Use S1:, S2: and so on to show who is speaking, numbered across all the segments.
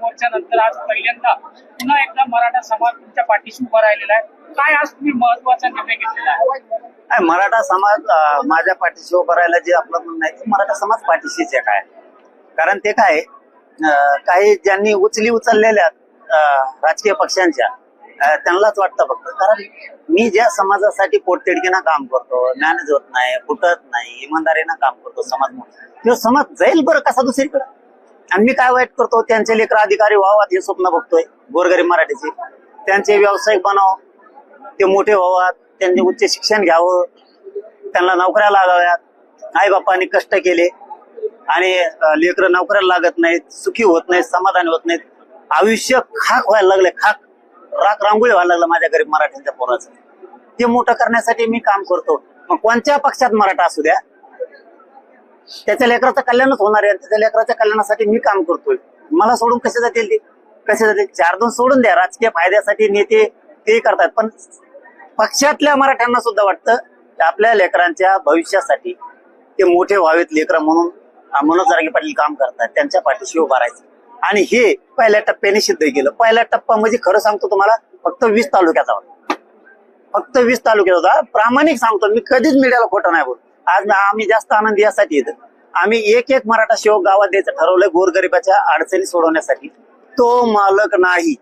S1: मोर्चानंतर आज पहिल्यांदा पुन्हा एकदा मराठा समाज तुमच्या पाठीशी उभा राहिलेला आहे. काय आज तुम्ही महत्त्वाचा निर्णय घेतलेला आहे?
S2: मराठा समाज माझ्या पाठीशी उभं राहायला जे आपलं म्हणणं आहे ते मराठा समाज पाठीशीच आहे काय? कारण ते काय काही ज्यांनी उचली उचललेल्या राजकीय पक्षांच्या त्यांनाच वाटतं फक्त. कारण मी ज्या समाजासाठी पोटतिडकीनं काम करतो मॅनेज होत नाही फुटत नाही इमानदारीनं काम करतो समाज म्हणून तो समाज जाईल बरं कसा दुसरीकडे? आणि मी काय वाईट करतो त्यांचे लेकर अधिकारी व्हावात हे स्वप्न बघतोय गोरगरीब मराठीचे. त्यांचे व्यावसायिक बनाव ते मोठे व्हावात त्यांनी उच्च शिक्षण घ्यावं त्यांना नोकऱ्या लागाव्यात आई बापांनी कष्ट केले आणि लेकर नोकऱ्याला लागत नाहीत सुखी होत नाहीत समाधानी होत नाहीत. आयुष्य खाक व्हायला लागले खाक राख रांगोळी व्हायला लागलं माझ्या गरीब मराठ्यांच्या पोराचं. ते मोठं करण्यासाठी मी काम करतो. मग कोणत्या पक्षात मराठा असू द्या त्याच्या लेकराचं कल्याणच होणार आहे. त्याच्या लेकराच्या कल्याणासाठी मी काम करतोय. मला सोडून कसे जातील ते? कसे जातील? चार दोन सोडून द्या. राजकीय फायद्यासाठी नेते ते करतात. पण पक्षातल्या मराठ्यांना सुद्धा वाटतं की आपल्या लेकरांच्या भविष्यासाठी ते मोठे व्हावेत लेकर म्हणून मनोज जारंगे पाटील काम करतात. त्यांच्या पाठीशी उभा राहायचं. आणि हे पहिल्या टप्प्याने सिद्ध केलं. पहिला टप्पा म्हणजे खरं सांगतो तुम्हाला फक्त वीस तालुक्याचा होता. फक्त वीस तालुक्यात होता. प्रामाणिक सांगतो मी कधीच मीडियाला खोटं नाही बोलतो. आज आम्ही जास्त आनंद यासाठी आम्ही एक एक मराठा सेवक गावात द्यायचं ठरवलंय गोरगरिबाच्या अडचणी सोडवण्यासाठी. तो मालक नाही.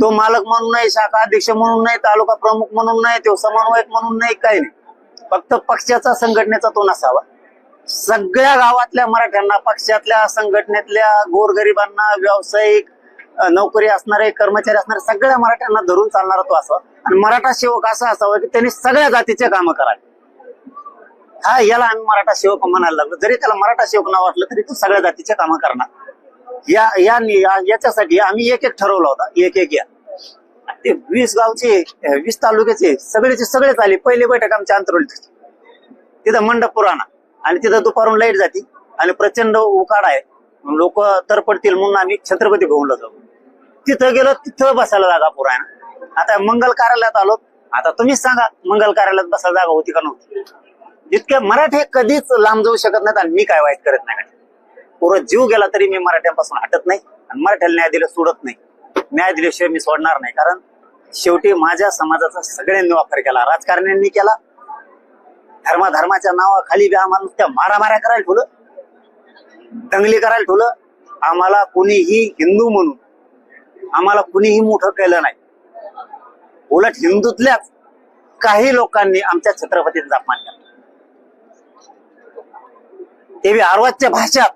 S2: तो मालक म्हणून नाही शाखा अध्यक्ष म्हणून नाही तालुका प्रमुख म्हणून नाही तो समन्वयक म्हणून नाही काही नाही. फक्त पक्षाचा संघटनेचा तो नसावा. सगळ्या गावातल्या मराठ्यांना पक्षातल्या संघटनेतल्या गोरगरिबांना व्यावसायिक नोकरी असणारे कर्मचारी असणारे सगळ्या मराठ्यांना धरून चालणारा तो असावा. आणि मराठा सेवक असा असावा की त्यांनी सगळ्या जातीचे कामं करावे. हा याला आम्ही मराठा सेवक म्हणायला लागलो. जरी त्याला मराठा सेवक नाव असलं तरी तो सगळ्या जातीचे कामं करणार. या या याच्यासाठी आम्ही एक एक ठरवला होता. एक एक या. ते वीस गावचे वीस तालुक्याचे सगळेचे सगळेच आले. पहिले बैठक आमच्या अंतरोली तिथं मंडप पुराणा. आणि तिथं दुपारून लाइट जाती. आणि प्रचंड उकाड आहे. लोक तर पडतील म्हणून आम्ही छत्रपती भवनला जाऊ. तिथं गेलो तिथं बसायला जागा पुराणा. आता मंगल कार्यालयात आलो. आता तुम्हीच सांगा मंगल कार्यालयात बसायला जागा होती का नव्हती? जितके मराठे कधीच लांब जाऊ शकत नाहीत आणि मी काय वाईट करत नाही. पुरं जीव गेला तरी मी मराठ्यांपासून हटत नाही आणि मराठ्याला न्याय दिलं सोडत नाही. न्याय दिल्याशिवाय मी सोडणार नाही. कारण शेवटी माझ्या समाजाचा सगळ्यांनी वापर केला राजकारण्यांनी केला. धर्माधर्माच्या नावाखाली बी आम्हाला नुसत्या मारामाऱ्या करायला ठेवलं. दंगली करायला ठेवलं. आम्हाला कुणीही हिंदू म्हणून आम्हाला कुणीही मोठं केलं नाही. उलट हिंदूतल्याच काही लोकांनी आमच्या छत्रपतींचा अपमान केला. ते बी आरवाच्या भाषात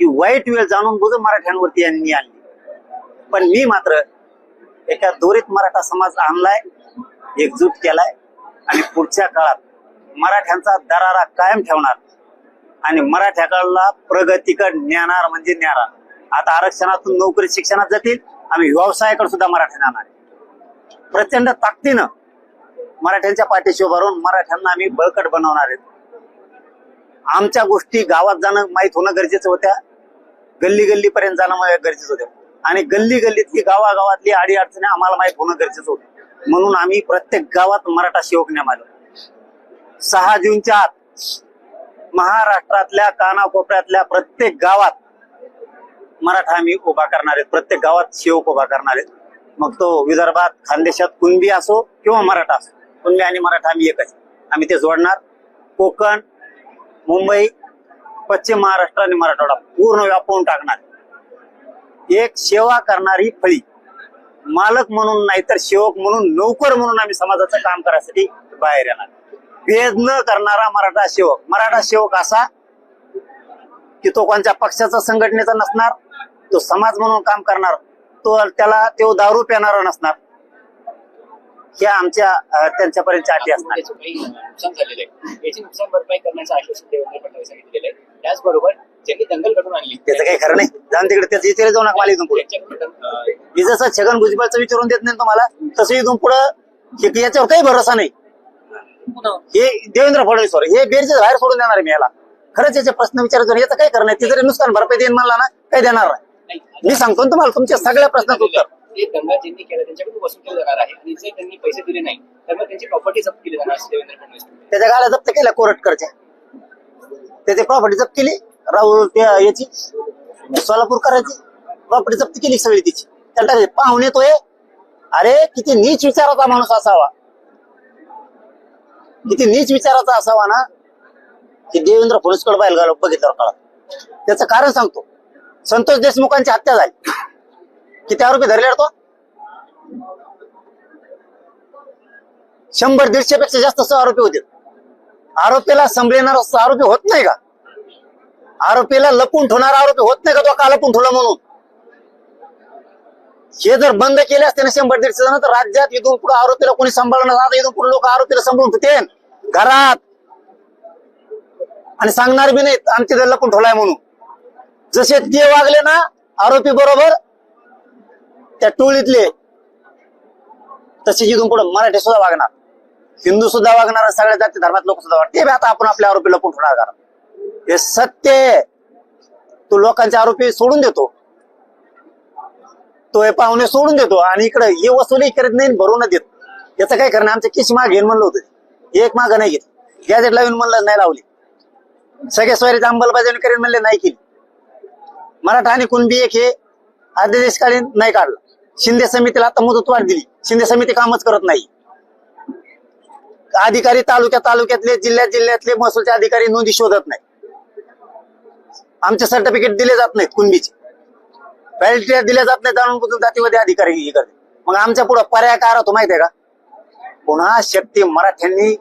S2: ही वाईट वेळ जाणून बुजून मराठ्यांवरती यांनी आणली. पण मी मात्र एका दोरीत मराठा समाज आणलाय एकजूट केलाय आणि पुढच्या काळात मराठ्यांचा दरारा कायम ठेवणार आणि मराठ्याकडला प्रगतीकड नेणार म्हणजे नेणार आता आरक्षणातून नोकरी शिक्षणात जातील आम्ही व्यवसायाकडे सुद्धा मराठ्यांना आणणार आहे. प्रचंड ताकदीनं मराठ्यांच्या पाठीशी उभारून मराठ्यांना आम्ही बळकट बनवणार आहेत. आमच्या गोष्टी गावात जाणं माहीत होणं गरजेचं होत्या. गल्ली गल्ली पर्यंत जाणं गरजेचं होतं. आणि गल्ली गल्लीतली गावागावातली आडी अडचणी आम्हाला माहीत होणं गरजेचं होतं. म्हणून आम्ही प्रत्येक गावात मराठा सेवक नेमालो सहा जूनच्या आत महाराष्ट्रातल्या कानाकोपऱ्यातल्या प्रत्येक गावात मराठा आम्ही उभा करणार आहेत. प्रत्येक गावात सेवक उभा करणार आहेत. मग तो विदर्भात खानदेशात कुणबी असो किंवा मराठा असो कुणबी आणि मराठा आम्ही एकच. आम्ही ते जोडणार. कोकण मुंबई पश्चिम महाराष्ट्र आणि मराठवाडा पूर्ण व्यापवून टाकणार. एक सेवा करणारी फळी. मालक म्हणून नाही तर सेवक म्हणून नोकर म्हणून आम्ही समाजाचं काम करायसाठी बाहेर येणार. भेद न करणारा मराठा सेवक. मराठा सेवक असा की तो कोणत्या पक्षाचा संघटनेचा नसणार तो समाज म्हणून काम करणार तो त्याला तो दारू पिणारा नसणार. ह्या आमच्या अं, त्यांच्यापर्यंतच्या अटी असणार.
S3: त्याचं काही नुकसान झालेलं आहे. याची नुकसान भरपाई करण्याचं आश्वासन देवेंद्र फडणवीस यांनी दिलेलं आहे. त्याचबरोबर ज्यांनी दंगल घडून आणली
S2: त्याचं काही खरं नाही. जाऊन तिकडे त्याचं इथे जाऊ नका मला इथून पुढे मी जसं छगन भुजबळचं विचारून देत नाही तुम्हाला तसं इथून पुढं हे- याच्यावर काही भरोसा नाही. हे देवेंद्र फडणवीसवर हे बेरचे बाहेर सोडून देणार मी याला. खरंच याचे प्रश्न विचारायचं याचं काय करणार ते जरी नुकसान भरपाई देईन म्हणला ना काही देणार नाही.
S3: नाही,
S2: मी सांगतो तुम्हाला तुमच्या सगळ्या प्रश्नाचं उत्तर.
S3: ते गंगाजींनी केलं त्यांच्याकडून वसूल केलं जाणार आहे. आणि जर त्यांनी पैसे दिले नाही तर मग त्यांची प्रॉपर्टी जप्त केली जाणार असं देवेंद्र फडणवीस.
S2: त्याच्या गाड्या जप्त केल्या कोरटकरच्या त्याची प्रॉपर्टी जप्त केली राहुल याची सोलापूर करायची प्रॉपर्टी जप्त केली सगळी तिची. त्याला पाहुणे तो अरे किती नीच विचाराचा माणूस असावा. किती नीच विचाराचा असावा ना. की देवेंद्र फडणवीसकडे बाहेर घालून बघितल्यावर कळत त्याचं कारण सांगतो. संतोष देशमुखांची हत्या झाली. किती आरोपी धरले तो? शंभर दीडशे पेक्षा जास्त सह आरोपी होते. आरोपीला संभळणार आरोपी होत नाही का? आरोपीला लपून ठेवणारा आरोपी होत नाही का तो का लपून ठेवला म्हणून? हे जर बंद केले असते ना शंभर दीडशे जण तर राज्यात इथून पुढे आरोपीला कोणी सांभाळणार आता इथून पुढे लोक आरोपीला सांभाळून ठेवते घरात. आणि सांगणार बी नाहीत आमच्या लपून ठेवलाय म्हणून. जसे ते वागले ना आरोपी बरोबर त्या टोळीतले. तसे इथून पुढे मराठी सुद्धा वागणार. हिंदू सुद्धा वागणार सगळ्या जाती धर्मात लोक सुद्धा वागणार. ते आता आपण आपल्या आरोपी लपून ठेवणार हे सत्य तो तू लोकांचे आरोपी सोडून देतो. तो हे पाहुणे सोडून देतो आणि इकडे हे वसुली करत नाही भरून देत. याचं काय करणार? आमच्या किस माग घेऊन म्हणलं होतं. एक माग नाही घेत. गॅजेट लावून म्हणलं नाही लावली. सगळ्या स्वारीची अंमलबजावणी करेन म्हणले नाही केली. मराठा आणि कुणबी एक हे अध्यादेशकालीन नाही काढलं. शिंदे समितीला आता मुदतवाढ दिली शिंदे समिती कामच करत नाही. अधिकारी तालुक्या तालुक्यातले जिल्ह्यात जिल्ह्यातले महसूलचे अधिकारी नोंदी शोधत नाही आमचे सर्टिफिकेट दिले जात नाहीत कुणबीचे. व्हॅलिडिटी दिल्या जात नाही जाणून बुजून जातीवादी अधिकारी हे करते मग आमच्या पुढे पर्याय काय राहतो माहितीये का? पुन्हा शक्ती मराठ्यांनी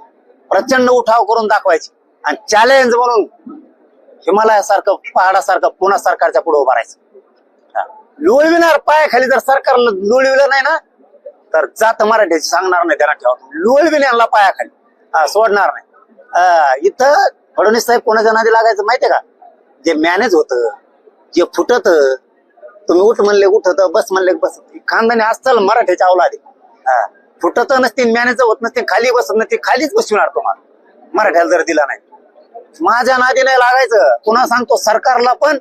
S2: प्रचंड उठाव करून दाखवायची. आणि चॅलेंज म्हणून हिमालयासारखं पहाडासारखं पुन्हा सरकारच्या पुढे उभारायचं लोळविणार पायाखाली जर सरकार लोळविलं नाही ना तर जात मराठ्याची सांगणार नाही त्यांना ठेवा. लोळविण्याला पायाखाली. हा, सोडणार नाही. हा, इथं फडणवीस साहेब कोणाच्या नादी लागायचं माहितीये का? जे मॅनेज होत जे फुटत तुम्ही उठ म्हणले उठत बस म्हणले बस. खानदानी असताल मराठ्याच्या अवलादी. हा. फुटत नसते मॅनेज होत नसते खाली बसत नसते खालीच बसविणार तुम्हाला. मराठ्याला जर दिला नाही. माझ्या नादी नाही लागायचं. पुन्हा सांगतो सरकारला पण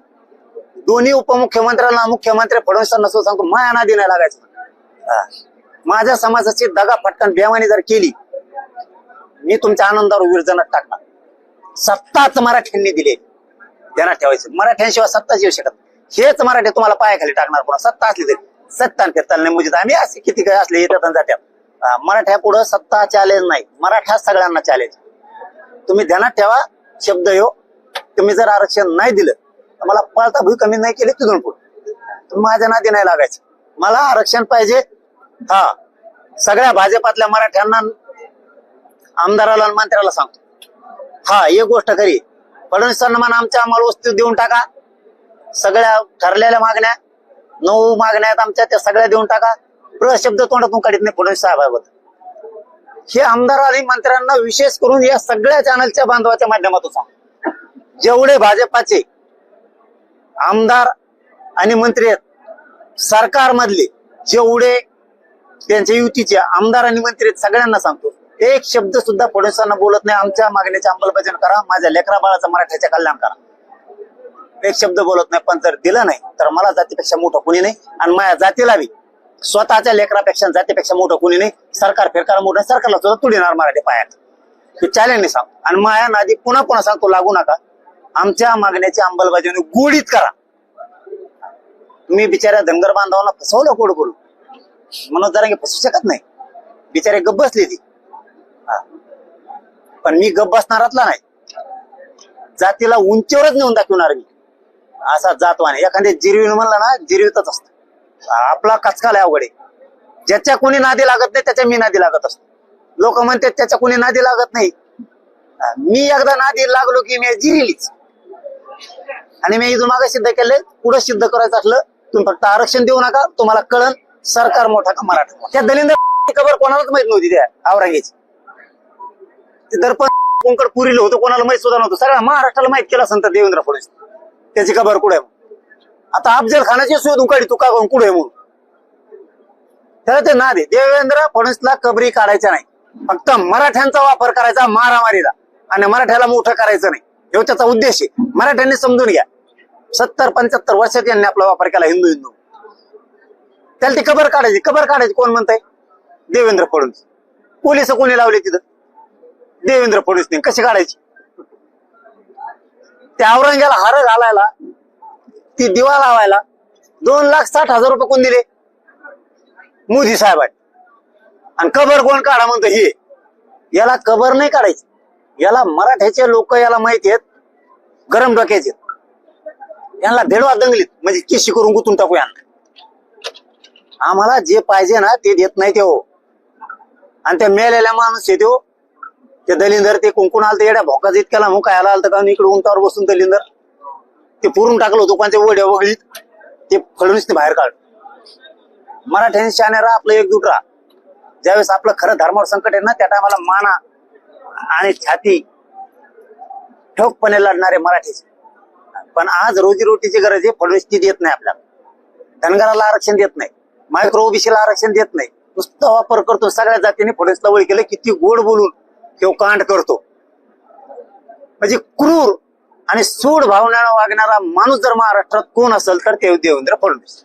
S2: दोन्ही उपमुख्यमंत्र्यांना मुख्यमंत्री फडणवीसांना सुद्धा सांगतो माया नादी नाही लागायचं. माझ्या समाजाची दगा फटकन बेमानी जर केली मी तुमच्या आनंदावर विरजनात टाकणार. सत्ताच मराठ्यांनी दिले. ध्यानात ठेवायचं. मराठ्यांशिवाय सत्ताच येऊ शकत हेच मराठी तुम्हाला पायाखाली टाकणार पुन्हा. सत्ता असली तरी. सत्ता आणि फिरताल नाही म्हणजे आम्ही असे किती काय असले येतात आणि जात्यात. मराठ्या पुढं सत्ता चॅलेंज नाही. मराठा सगळ्यांना चॅलेंज तुम्ही ध्यानात ठेवा. शब्द यो तुम्ही जर आरक्षण नाही दिलं मला पळता भूई कमी नाही केली तिथून पुढे. माझ्या नादी नाही लागायचं. मला आरक्षण पाहिजे. हा. सगळ्या भाजपातल्या मराठ्यांना आमदाराला आणि मंत्र्याला सांगतो. हा एक गोष्ट खरी. फडणवीसांना म्हणा आमच्या आम्हाला वस्तू देऊन टाका. सगळ्या ठरलेल्या मागण्या नऊ मागण्या आहेत आमच्या त्या सगळ्या देऊन टाका. प्र शब्द तोंडातून काढत नाही फडणवीस साहेबाबद्दल हे आमदार आणि मंत्र्यांना विशेष करून या सगळ्या चॅनलच्या बांधवाच्या माध्यमातून सांग जेवढे भाजपाचे आमदार आणि मंत्री आहेत. सरकारमधले जेवढे त्यांच्या युतीचे आमदार आणि मंत्री आहेत सगळ्यांना सांगतो. एक शब्द सुद्धा फडणवीसांना बोलत नाही. आमच्या मागण्याचे अंमलबजावणी करा. माझ्या लेकरा बाळाचं मराठ्याच्या कल्याण करा. एक शब्द बोलत नाही. पण जर दिलं नाही तर मला जातीपेक्षा मोठं कुणी नाही आणि माझ्या जातीला बी. स्वतःच्या लेकरापेक्षा जातीपेक्षा मोठं कुणी नाही. सरकार फिरकार मोठं सरकारला सुद्धा तुडीणार मराठी पायात. हे चॅलेंज सांग. आणि माया नादी पुन्हा पुन्हा सांगतो लागू नका. आमच्या मागण्याची अंमलबजावणी गोडीत करा. तुम्ही बिचाऱ्या धनगर बांधवांना फसवलं कोड करून म्हणून जरा फसू शकत नाही. बिचारे गप्प बसले ती. हा. पण मी गप्प बसणारातला नाही. जातीला उंचीवरच नेऊन दाखवणार मी. असा जातवाने एखाद्या जिरवी म्हणलं ना जिरवीतच असत. आपला कचकाल आहे अवघडे आहे. ज्याच्या कोणी नादी लागत नाही त्याच्या मी नादी लागत असतो. लोक म्हणतात त्याच्या कोणी नादी लागत नाही. मी एकदा नादी लागलो की मी जिरिलीच. आणि मी इथून मागे सिद्ध केले पुढे सिद्ध करायचं असलं तुम्ही फक्त आरक्षण देऊ नका तुम्हाला कळण सरकार मोठा का मराठा त्या दलिंद्र खबर कोणालाच माहीत नव्हती त्या औरंगेची ते दर्पण कोणकड पुरीलं होतं कोणाला माहीत सुद्धा नव्हतं. सगळ्या महाराष्ट्राला माहीत केला संत देवेंद्र फडणवीस. त्याची खबर कुठे आता अफजल खानाची शोध उकाडी तू का कुठे म्हणून? त्याला ते ना दे देवेंद्र फडणवीसला कबरी काढायच्या नाही. फक्त मराठ्यांचा वापर करायचा मारामारीला. आणि मराठ्याला मोठं करायचं नाही. हे त्याचा उद्देश आहे. मराठ्यांनी समजून घ्या. सत्तर पंच्याहत्तर वर्षात यांनी आपला वापर केला हिंदू हिंदू. त्याला ती कबर काढायची. कबर काढायची कोण म्हणताय? देवेंद्र फडणवीस. पोलीस कोणी लावले तिथं? देवेंद्र फडणवीसने. कशी काढायची? त्या औरंग्याला हार घालायला ती दिवा लावायला दोन लाख साठ हजार रुपये कोण दिले? मोदी साहेबांनी. आणि कबर कोण काढा म्हणतो हे. याला कबर नाही काढायची. याला मराठ्याचे लोक याला माहिती आहेत. गरम डोक्याचे यांना भेडवा दंगलीत म्हणजे किशी करून गुतून टाकू यांना. आम्हाला जे पाहिजे ना ते देत नाही ते हो. आणि त्या मेलेल्या माणूस येतो ते. दलिंदर ते कुंकून आलं येड्या भोकाच इतक्याला यायला आलं का? इकडे उंटावर बसून दलिंदर. ते पुरून टाकलं दुकानच्या वड्या वगळीत. ते फडणवीसने बाहेर काढ मराठ्यांनी शाने राहा आपलं एकजूट राहा. ज्यावेळेस आपलं खरं धर्मावर संकट आहे ना त्या टायमाला माना. आणि छाती ठोकपणे लढणारे मराठीचे. पण आज रोजीरोटीची गरज आहे फडणवीस ती देत नाही आपल्याला. धनगराला आरक्षण देत नाही. मायक्रो ओबीसीला आरक्षण देत नाही. नुसता वापर करतो सगळ्या जातीने फडणवीसला वळ केलं किती गोड बोलून तो कांड करतो. म्हणजे क्रूर आणि सूड भावनेनं वागणारा माणूस जर महाराष्ट्रात कोण असेल तर ते देवेंद्र फडणवीस.